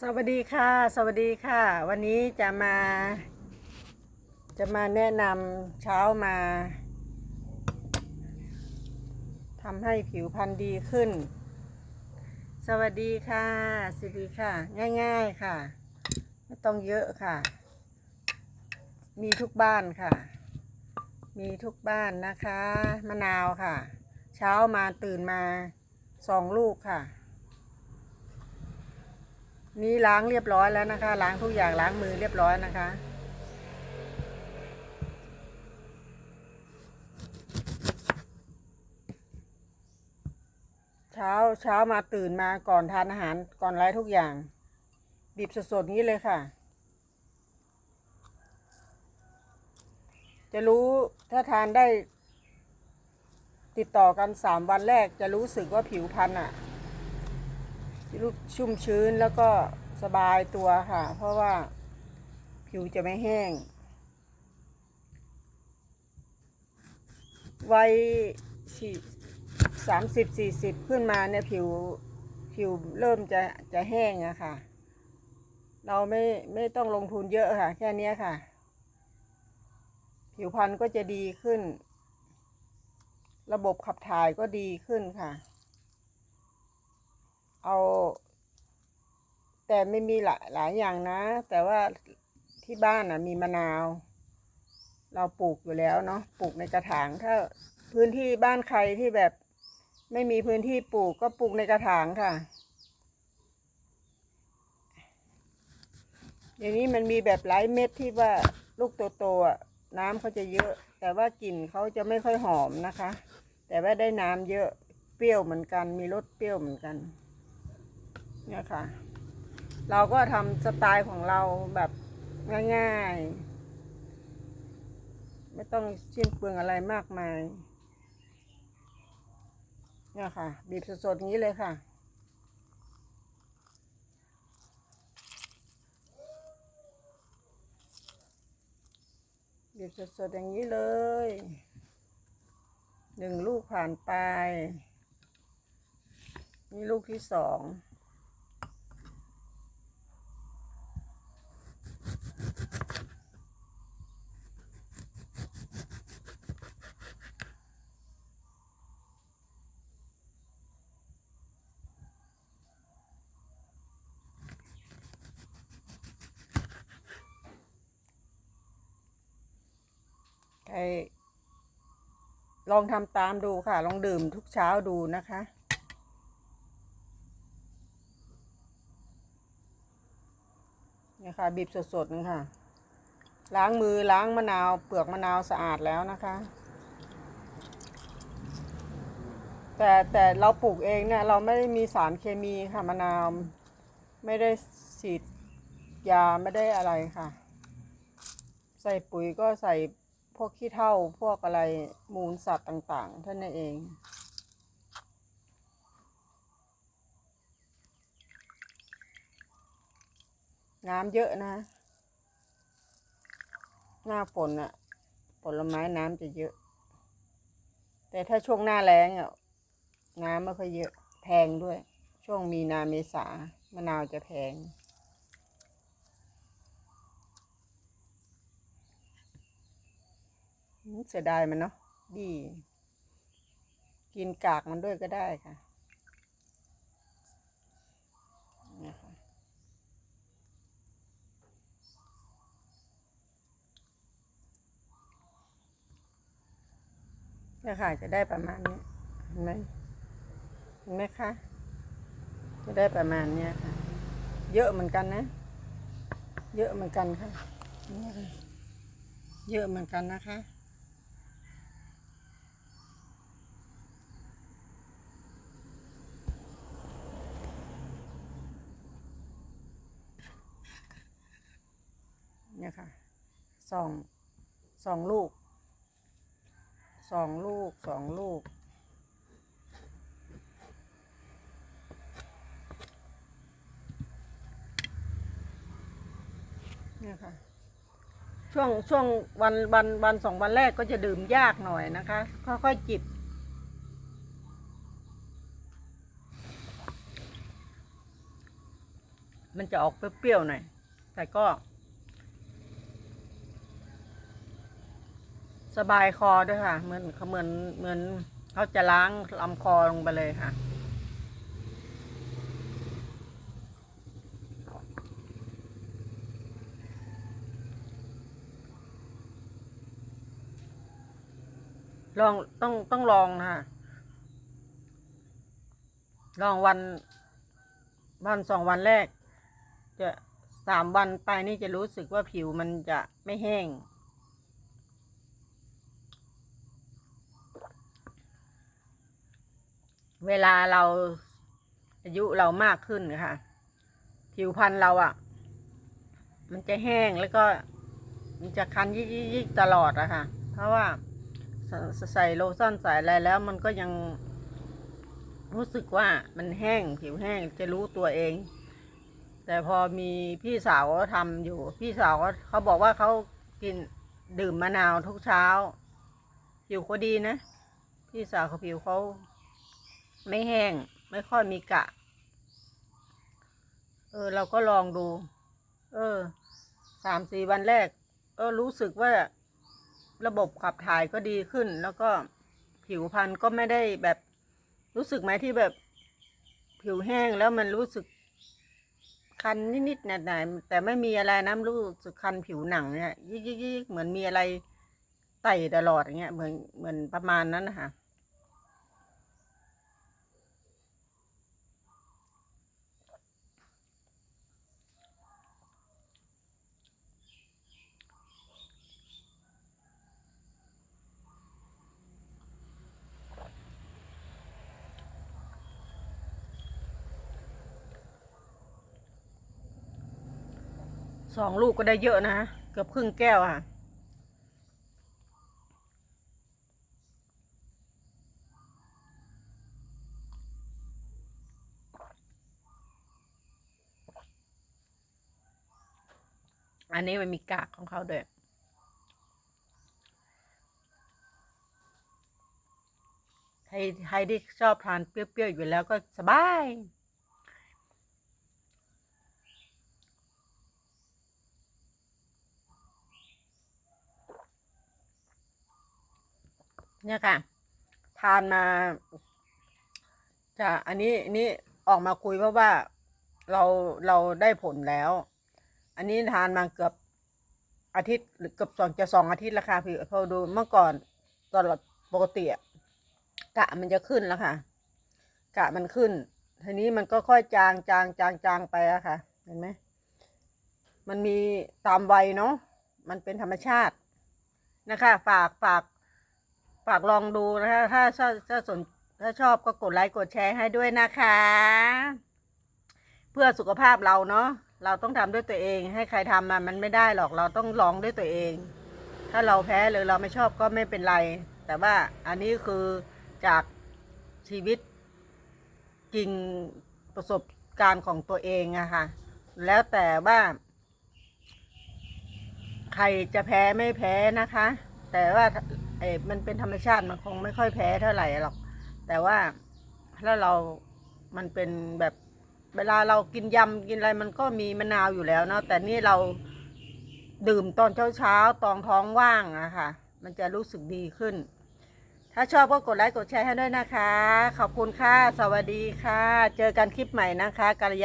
สวัสดีค่ะ สวัสดีค่ะ วันนี้จะมา จะมาแนะนำเช้ามาทำให้ผิวพรรณดีขึ้น สวัสดีค่ะสวัสดีค่ะ ง่าย ๆค่ะ ไม่ต้องเยอะค่ะ มีทุกบ้านค่ะ มีทุกบ้านนะคะ มะนาวค่ะ เช้ามาตื่นมาสองลูกค่ะ นี่ล้างเรียบร้อยแล้วนะคะ ล้างทุกอย่างล้างมือเรียบร้อยนะคะ เช้าเช้ามาตื่นมาก่อนทานอาหารก่อนไรทุกอย่างบีบสดๆนี้เลยค่ะ จะรู้ถ้าทานได้ ติดต่อกันสามวันแรกจะรู้สึกว่าผิวพรรณอะ ลูกชุ่มชื้นแล้วก็สบายตัวค่ะ เพราะว่าผิวจะไม่แห้ง วัยสามสิบสี่สิบขึ้นมาเนี่ยผิวผิวเริ่มจะจะแห้งอะค่ะ เราไม่ไม่ต้องลงทุนเยอะค่ะ แค่นี้ค่ะ ผิวพรรณก็จะดีขึ้น ระบบขับถ่ายก็ดีขึ้นค่ะ เอา แต่ไม่มีหลายหลายอย่างนะ แต่ว่าที่บ้านนะมีมะนาว เราปลูกอยู่แล้วเนาะปลูกในกระถางถ้าพื้นที่บ้านใครที่แบบไม่มีพื้นที่ปลูกก็ปลูกในกระถางค่ะเดี๋ยวนี้มันมีแบบหลายเม็ดที่ว่าลูกโตๆน้ำเขาจะเยอะ แต่ว่ากลิ่นเขาจะไม่ค่อยหอมนะคะ แต่ว่าได้น้ำเยอะเปรี้ยวเหมือนกัน มีรสเปรี้ยวเหมือนกัน เนี่ยค่ะ เราก็ทำสไตล์ของเราแบบง่ายๆ ไม่ต้องชิ้นเปลืองอะไรมากมาย เนี่ยค่ะ บีบสดๆอย่างนี้เลยค่ะบีบสดๆอย่างนี้เลย หนึ่งลูกผ่านไป นี่ลูกที่สอง ลองทำตามดูค่ะ ลองดื่มทุกเช้าดูนะคะ เนี่ยค่ะ บีบสดๆนี่ค่ะล้างมือล้างมะนาวเปลือกมะนาวสะอาดแล้วนะคะ แต่แต่เราปลูกเองเนี่ย เราไม่ได้มีสารเคมีค่ะมะนาวไม่ได้ฉีดยาไม่ได้อะไรค่ะ ใส่ปุ๋ยก็ใส่ พวกขี้เถ้าพวกอะไรมูลสัตว์ต่างๆท่านั้นเองน้ำเยอะนะ หน้าฝนอะผลไม้น้ำจะเยอะ แต่ถ้าช่วงหน้าแล้งอะน้ำไม่ค่อยเยอะ แพงด้วย ช่วงมีนาเมษามะนาวจะแพง อืม เสียดายมันเนาะดี กินกากมันด้วยก็ได้ค่ะเนี่ยค่ะเนี่ยค่ะจะได้ประมาณนี้เห็นไหมเห็นไหมคะจะได้ประมาณเนี้ยค่ะ เยอะเหมือนกันนะ เยอะเหมือนกันค่ะ เยอะเหมือนกันนะคะ เนี่ยค่ะสองสองลูกสองลูกสองลูก เนี่ยค่ะ ช่วงช่วงวันวันวันสองวันแรกก็จะดื่มยากหน่อยนะคะ ค่อยๆจิบมันจะออกเปรี้ยวๆหน่อย แต่ก็ สบายคอด้วยค่ะ เหมือนเหมือนเหมือนเขาจะล้างลำคอลงไปเลยค่ะ ลองต้องต้องลองนะคะลองวันวันสองวันแรก จะสามวันไปนี่จะรู้สึกว่าผิวมันจะไม่แห้ง เวลาเราอายุเรามากขึ้นนะคะ ผิวพรรณเราอะ่ะ มันจะแห้งแล้วก็ มันจะคันยิกยิกตลอดอะค่ะ เพราะว่าใส่ใส่โลชั่นใส่อะไรแล้วมันก็ยังรู้สึกว่ามันแห้งผิวแห้งจะรู้ตัวเอง แต่พอมีพี่สาวเขาทำอยู่ พี่สาวเขาเขาบอกว่าเขากินดื่มมะนาวทุกเช้า ผิวเขาดีนะ พี่สาวเขาผิวเขา ไม่แห้ง ไม่ค่อยมีกะ เออ เราก็ลองดู เออ สามสี่วันแรก เออ รู้สึกว่าระบบขับถ่ายก็ดีขึ้น แล้วก็ผิวพรรณก็ไม่ได้แบบ รู้สึกไหมที่แบบ ผิวแห้งแล้วมันรู้สึกคันนิดๆหน่อยๆแต่ไม่มีอะไรนะรู้สึกคันผิวหนังเนี่ยยิกยิกยิกเหมือนมีอะไรไต่ตลอดอย่างเงี้ยเหมือนเหมือนประมาณนั้นนะคะ สองลูกก็ได้เยอะนะ เกือบครึ่งแก้วอะ อันนี้มันมีกากของเขาด้วยใครใครที่ชอบทานเปรี้ยวๆอยู่แล้วก็สบาย เนี่ยค่ะ ทานมาจะอันนี้อันนี้ออกมาคุยเพราะว่าเราเราได้ผลแล้ว อันนี้ทานมาเกือบอาทิตย์หรือเกือบสองจะสองอาทิตย์แล้วค่ะพี่พอดูเมื่อก่อนตอนปกติอะกะมันจะขึ้นแล้วค่ะ กะมันขึ้น ทีนี้มันก็ค่อยจางจางจางจางไปอะค่ะ เห็นไหมมันมีตามวัยเนาะมันเป็นธรรมชาตินะคะ ฝากฝาก ฝากลองดูนะคะ ถ้าถ้าถ้าสนถ้าชอบก็กดไลค์กดแชร์ให้ด้วยนะคะ เพื่อสุขภาพเราเนาะเราต้องทำด้วยตัวเอง ให้ใครทำมามันไม่ได้หรอกเราต้องลองด้วยตัวเอง ถ้าเราแพ้หรือเราไม่ชอบก็ไม่เป็นไร แต่ว่าอันนี้คือจากชีวิตจริงประสบการณ์ของตัวเองอะค่ะ แล้วแต่ว่า ใครจะแพ้ไม่แพ้นะคะ แต่ว่า ออมันเป็นธรรมชาติมันคงไม่ค่อยแพ้เท่าไหร่หรอก แต่ว่าถ้าเรา มันเป็นแบบเวลาเรากินยำกินอะไรมันก็มีมะนาวอยู่แล้วเนาะแต่นี่เราดื่มตอนเช้าเช้าๆตอนท้องว่างอะค่ะ มันจะรู้สึกดีขึ้น ถ้าชอบก็กดไลค์กดแชร์ให้ด้วยนะคะ ขอบคุณค่ะ สวัสดีค่ะ เจอกันคลิปใหม่นะคะกัลยา